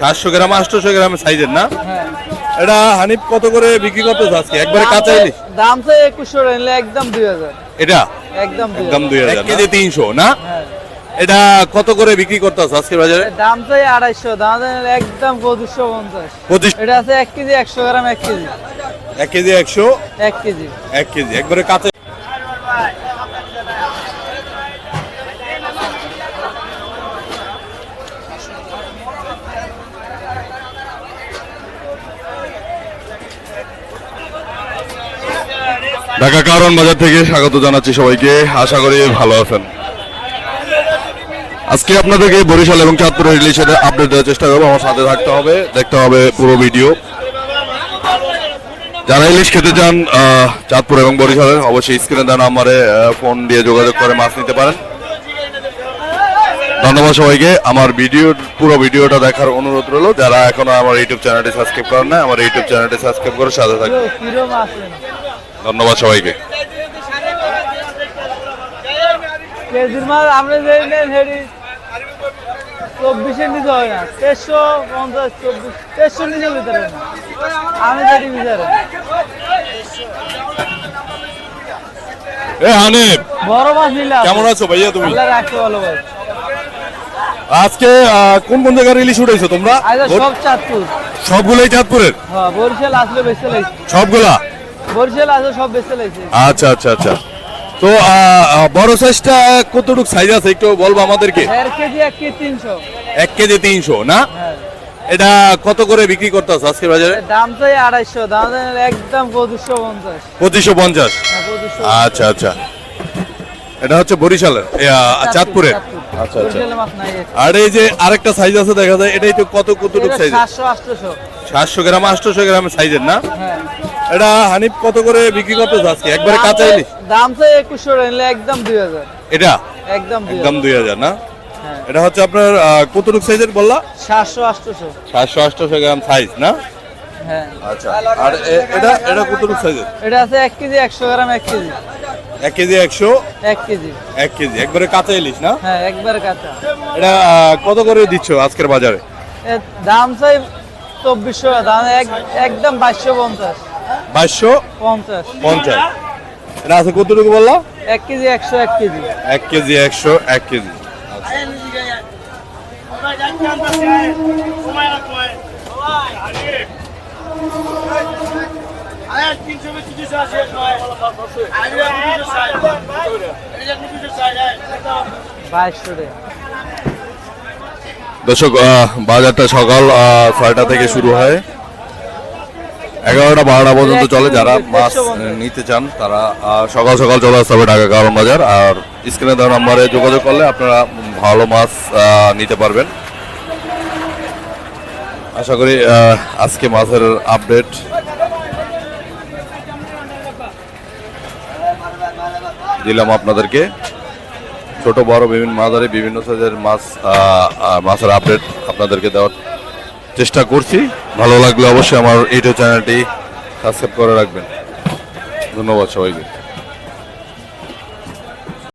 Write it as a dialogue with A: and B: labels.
A: সাতশো
B: গ্রাম আটশোশো সাইজের না?
A: হ্যাঁ।
B: এটা হানিফ কত করে বিক্রি করতেছে আজকে? একবারে কাঁচা ইলিশ
A: দাম তো একুশশো একদম দুই হাজার।
B: এটা?
A: একদম
B: একদম
A: হাজার।
B: দুই হাজার কেজি তিনশো না?
A: হ্যাঁ।
B: এটা কত করে বিক্রি করতেছে আজকের বাজারে?
A: দাম তো আড়াইশো দাম একদম পঁচিশশো পঞ্চাশ। এটা আছে এক কেজি একশো গ্রাম এক কেজি।
B: এক কেজি একশো?
A: এক কেজি।
B: এক কেজি একবারে কাঁচা ঢাকা কারণ বাজার থেকে স্বাগত জানাচ্ছি সবাইকে। আশা করি ভালো আছেন। আজকে আপনাদেরকে বরিশাল এবং চাঁদপুরের রিলেশন আপডেট দেওয়ার চেষ্টা করব। আমার সাথে থাকতে হবে, দেখতে হবে পুরো ভিডিও যারা ইলিশ খেতে চান চাঁদপুর এবং বরিশালের, অবশ্যই স্ক্রিনে দেওয়া নাম্বারে ফোন দিয়ে যোগাযোগ করে মাছ নিতে পারেন। ধন্যবাদ সবাইকে। আমার ভিডিও পুরো ভিডিওটা দেখার অনুরোধ রইল। যারা এখনও আমার ইউটিউব চ্যানেলটি সাবস্ক্রাইব করেন না আমার ইউটিউব চ্যানেলটি সাবস্ক্রাইব করে সাথে
A: আছে
B: ধন্যবাদ সবাইকে।
A: কেজির মাল আমরা যে নেন হেডি চব্বিশের নিচে হয় না। তেরোশো পঞ্চাশ চব্বিশ তেরোশো নিচে ভিতরে না। আমি যেটি বিচারে।
B: এ হানিফ
A: বড় মাছ
B: কেমন আছো ভাইয়া তুমি?
A: আল্লাহ রাখতে ভালো ভাই
B: আজকে কোন কোন জায়গার ইলিশ উঠেছো তোমরা?
A: সব চাঁদপুর।
B: সবগুলোই চাঁদপুরের?
A: হ্যাঁ বরিশাল আসলে লাগছে।
B: সবগুলা?
A: বরিশাল আসলে সব বেঁচে লাগছে
B: আচ্ছা আচ্ছা আচ্ছা। তো বড় সাইজটা কতটুকু সাইজ আছে? একটু বলব আমাদেরকে।
A: কেজি এক কেজি তিনশো।
B: এক কেজি তিনশো না?
A: হ্যাঁ।
B: এটা কত করে বিক্রি করতেছ আজকের বাজারে?
A: দাম তো আড়াইশো দাম একদম পঁচিশশো পঞ্চাশ।
B: পঁচিশশো পঞ্চাশ।
A: হ্যাঁ
B: আচ্ছা আচ্ছা। এটা হচ্ছে বরিশালের চাঁদপুরের আচ্ছা আচ্ছা। আর এই যে আরেকটা সাইজ আছে দেখা যায় এটাই তো কত কতটুকু সাইজ
A: সাতশো আটশোশো
B: সাতশো গ্রাম আটশোশো গ্রামের সাইজের না?
A: হ্যাঁ।
B: এটা হানিফ কত করে বিক্রি করতেছ আজকে? একবারে কাঁচা ইলিশ
A: দাম তো একুশশো নিলে একদম দুই হাজার।
B: এটা?
A: একদম
B: একদম
A: হাজার।
B: দুই হাজার না?
A: হ্যাঁ।
B: এটা হচ্ছে আপনার কতটুকু সাইজের বললা?
A: সাতশো আটশোশো।
B: সাতশো আটশোশো গ্রাম সাইজ না?
A: হ্যাঁ।
B: আচ্ছা। আর এটা এটা কতটুকু সাইজের
A: এটা আছে কেজি একশো গ্রাম এক কেজি।
B: এক কেজি একশো?
A: এক কেজি।
B: এক কেজি। একবারে কাঁচা ইলিশ না?
A: হ্যাঁ একবার কাঁচা।
B: এটা কত করে দিচ্ছ আজকের বাজারে?
A: দাম চাই চব্বিশশো দাম একদম বাইশশো পঞ্চাশ।
B: বাইশশো
A: পঞ্চাশ।
B: পঞ্চাশ। এটা আছে কতটুকু বললা?
A: এক কেজি একশো এক কেজি।
B: এক কেজি একশো এক কেজি। দর্শক বাজারটা সকাল ছয়টা থেকে শুরু হয়। এগারোটা বারোটা পর্যন্ত চলে যারা মাছ নিতে চান তারা সকাল সকাল চলে আসতে হবে ঢাকা কারণ বাজার। আর স্ক্রিনে দেওয়া নম্বরে যোগাযোগ করলে আপনারা ভালো মাছ নিতে পারবেন। আশা করি আজকে মাছের আপডেট। দিলাম আপনাদেরকে। ছোট বড় বিভিন্ন মাঝারি বিভিন্ন সাইজের মাছ মাছের আপডেট আপনাদেরকে দেওয়ার চেষ্টা করছি। ভালো লাগলে অবশ্যই আমার ইউটিউব চ্যানেলটি সাবস্ক্রাইব করে রাখবেন। ধন্যবাদ সবাইকে।